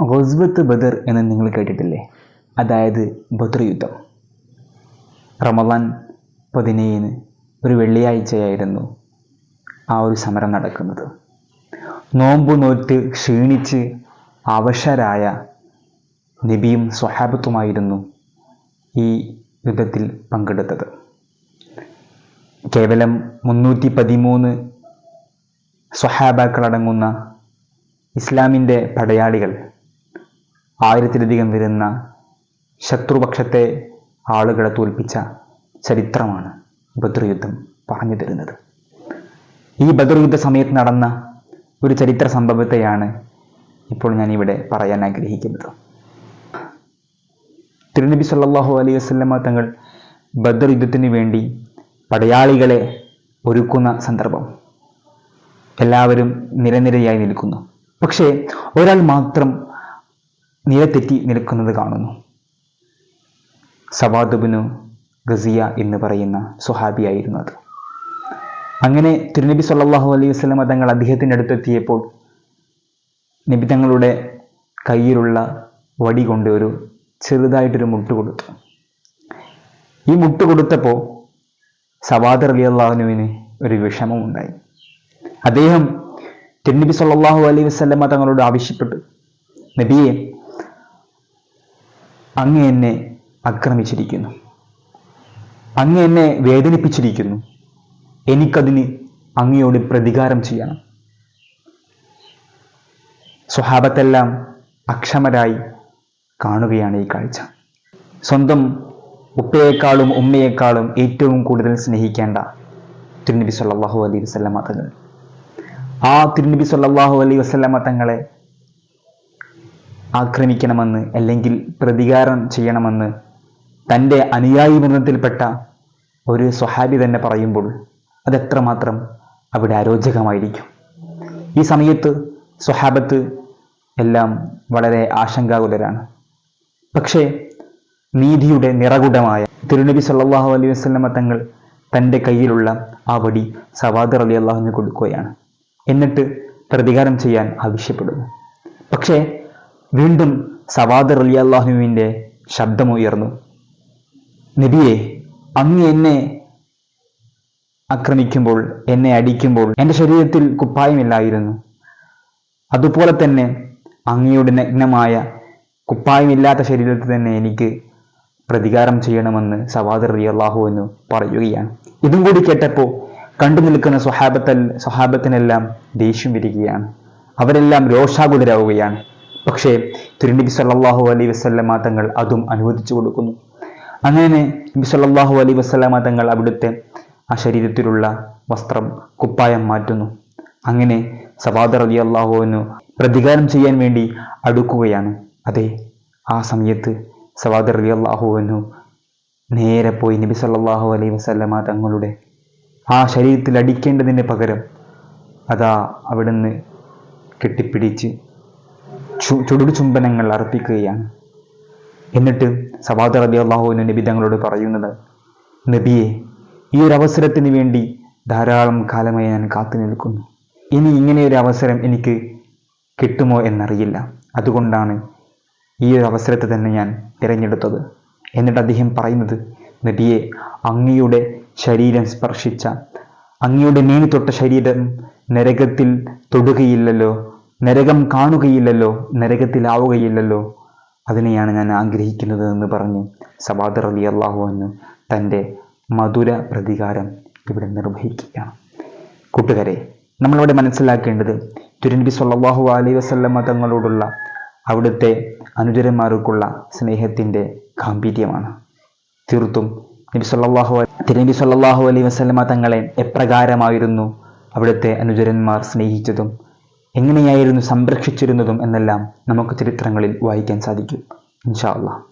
ഗൊസ്ബത്ത് ബദർ എന്ന് നിങ്ങൾ കേട്ടിട്ടില്ലേ? അതായത് ബദർ യുദ്ധം. റമദാൻ പതിനേഴിന് ഒരു വെള്ളിയാഴ്ചയായിരുന്നു ആ ഒരു സമരം നടക്കുന്നത്. നോമ്പ് നോറ്റ് ക്ഷീണിച്ച് അവശരായ നബിയും സ്വഹാബത്തുമായിരുന്നു ഈ യുദ്ധത്തിൽ പങ്കെടുത്തത്. കേവലം മുന്നൂറ്റി പതിമൂന്ന് സ്വഹാബാക്കളടങ്ങുന്ന ഇസ്ലാമിന്റെ പടയാളികൾ ആയിരത്തിലധികം വരുന്ന ശത്രുപക്ഷത്തെ ആളുകളെ തോൽപ്പിച്ച ചരിത്രമാണ് ബദർ യുദ്ധം പറഞ്ഞു തരുന്നത്. ഈ ബദർ യുദ്ധ സമയത്ത് നടന്ന ഒരു ചരിത്ര സംഭവത്തെയാണ് ഇപ്പോൾ ഞാൻ ഇവിടെ പറയാൻ ആഗ്രഹിക്കുന്നത്. തിരുനബി സല്ലാഹു അലൈഹി വസല്ലമ തങ്ങൾ ബദർ യുദ്ധത്തിന് വേണ്ടി പടയാളികളെ ഒരുക്കുന്ന സന്ദർഭം എല്ലാവരും നിരനിരയായി നിൽക്കുന്നു. പക്ഷേ ഒരാൾ മാത്രം നിലതെറ്റി നിൽക്കുന്നത് കാണുന്നു. സവാദുബിനു ഗസിയ എന്ന് പറയുന്ന സുഹാബിയായിരുന്നു അത് അങ്ങനെ തിരുനബി സല്ലാഹു അലൈഹി വസല്ലമ തങ്ങൾ അദ്ദേഹത്തിന്റെ അടുത്തെത്തിയപ്പോൾ നബി തങ്ങളുടെ കയ്യിലുള്ള വടി കൊണ്ട് ഒരു ചെറുതായിട്ടൊരു മുട്ട് കൊടുത്തു. ഈ മുട്ട് കൊടുത്തപ്പോൾ സവാദർ അലി അള്ളാഹുനുവിന് ഒരു വിഷമമുണ്ടായി. അദ്ദേഹം തിരുനബി സല്ലാഹു അലൈഹി വസ്ലമ തങ്ങളോട് ആവശ്യപ്പെട്ടു. നബിയെ അങ്ങ് എന്നെ ആക്രമിച്ചിരിക്കുന്നു അങ്ങ് എന്നെ വേദനിപ്പിച്ചിരിക്കുന്നു. എനിക്കതിന് അങ്ങയോട് പ്രതികാരം ചെയ്യണം. സ്വഹാബത്തെല്ലാം അക്ഷമരായി കാണുകയാണ് ഈ കാഴ്ച. സ്വന്തം ഉപ്പയേക്കാളും ഉമ്മയേക്കാളും ഏറ്റവും കൂടുതൽ സ്നേഹിക്കേണ്ട തിരുനബി സല്ലാഹു അലൈഹി വസല്ലമ തങ്ങൾ. ആ തിരുനബി സല്ലാഹു അലൈഹി വസല്ലമ തങ്ങളെ ആക്രമിക്കണമെന്ന് അല്ലെങ്കിൽ പ്രതികാരം ചെയ്യണമെന്ന് തന്റെ അനുയായി ബന്ധത്തിൽപ്പെട്ട ഒരു സ്വഹാബി തന്നെ പറയുമ്പോൾ അതെത്രമാത്രം അവിടെ അരോചകമായിരിക്കും. ഈ സമയത്ത് സ്വഹാബത്ത് എല്ലാം വളരെ ആശങ്കാകുലരാണ്. പക്ഷേ നീതിയുടെ നിറകുടമായ തിരുനബി സല്ലാഹു അലൈഹി വസല്ലമ തങ്ങൾ തന്റെ കയ്യിലുള്ള ആ വടി സവാദർ അലി അള്ളാഹുവിന് കൊടുക്കുകയാണ്. എന്നിട്ട് പ്രതികാരം ചെയ്യാൻ ആവശ്യപ്പെടുന്നു. പക്ഷേ വീണ്ടും സവാദർ അലി അള്ളാഹുവിന്റെ ശബ്ദമുയർന്നു. നബിയെ അങ്ങ് എന്നെ ആക്രമിക്കുമ്പോൾ എന്നെ അടിക്കുമ്പോൾ എന്റെ ശരീരത്തിൽ കുപ്പായമില്ലായിരുന്നു. അതുപോലെ തന്നെ അങ്ങയുടെ നഗ്നമായ കുപ്പായമില്ലാത്ത ശരീരത്തിൽ തന്നെ എനിക്ക് പ്രതികാരം ചെയ്യണമെന്ന് സവാദർ അലി അള്ളാഹു എന്ന് പറയുകയാണ്. ഇതും കൂടി കേട്ടപ്പോൾ കണ്ടു നിൽക്കുന്ന സ്വഹാബത്തൽ സ്വഹാബത്തിനെല്ലാം ദേഷ്യം വരികയാണ്. അവരെല്ലാം രോഷാകുലരാവുകയാണ്. പക്ഷേ തിരുനബി സല്ലാഹു അലൈ വസല്ലമ തങ്ങൾ അതും അനുവദിച്ചു കൊടുക്കുന്നു. അങ്ങനെ നബി സല്ലാഹു അലൈ വസല്ലമ തങ്ങൾ അവിടുത്തെ ആ ശരീരത്തിലുള്ള വസ്ത്രം കുപ്പായം മാറ്റുന്നു. അങ്ങനെ സവാദർ അലി അള്ളാഹുവിനു പ്രതികാരം ചെയ്യാൻ വേണ്ടി അടുക്കുകയാണ്. അതെ ആ സമയത്ത് സവാദർ അലി അള്ളാഹുവിനു നേരെ പോയി നബി സല്ലാഹു അലൈ വസല്ലമ തങ്ങളുടെ ആ ശരീരത്തിൽ അടിക്കേണ്ടതിന് പകരം അതാ അവിടുന്ന് കെട്ടിപ്പിടിച്ച് ചു ചുടുചുംബനങ്ങൾ ചുംബനങ്ങൾ അർപ്പിക്കുകയാണ്. എന്നിട്ട് സവാദ് അലി അള്ളാഹുവിന് നബി തങ്ങളോട് പറയുന്നത് നബിയെ ഈ ഒരു അവസരത്തിന് വേണ്ടി ധാരാളം കാലമായി ഞാൻ കാത്തു നിൽക്കുന്നു. ഇനി ഇങ്ങനെ ഒരു അവസരം എനിക്ക് കിട്ടുമോ എന്നറിയില്ല. അതുകൊണ്ടാണ് ഈ ഒരു അവസരത്തെ തന്നെ ഞാൻ തിരഞ്ഞെടുത്തത്. എന്നിട്ട് അദ്ദേഹം പറയുന്നത് നബിയെ അങ്ങയുടെ ശരീരം സ്പർശിച്ച അങ്ങയുടെ മേനി തൊട്ട ശരീരം നരകത്തിൽ തൊടുകയില്ലല്ലോ. നരകം കാണുകയില്ലല്ലോ നരകത്തിലാവുകയില്ലല്ലോ. അതിനെയാണ് ഞാൻ ആഗ്രഹിക്കുന്നത് എന്ന് പറഞ്ഞ് സബാദർ അലി അള്ളാഹുവിന് തന്റെ മധുര പ്രതികാരം ഇവിടെ നിർവഹിക്കുകയാണ്. കൂട്ടുകാരെ നമ്മളിവിടെ മനസ്സിലാക്കേണ്ടത് തിരുനബി സൊല്ലാഹു അലൈഹി വസല്ലമ തങ്ങളോടുള്ള അവിടുത്തെ അനുചരന്മാർക്കുള്ള സ്നേഹത്തിന്റെ ഗാംഭീര്യമാണ്. തീർത്തും നബി സൊല്ലാഹു തിരുനബി സൊല്ലാഹു അലൈഹി വസല്ലമ തങ്ങളെ എപ്രകാരമായിരുന്നു അവിടുത്തെ അനുചരന്മാർ സ്നേഹിച്ചതും എങ്ങനെയായിരുന്നു സംരക്ഷിച്ചിരുന്നതും എന്നെല്ലാം നമുക്ക് ചരിത്രങ്ങളിൽ വായിക്കാൻ സാധിക്കും. ഇൻഷാ അള്ളാഹ്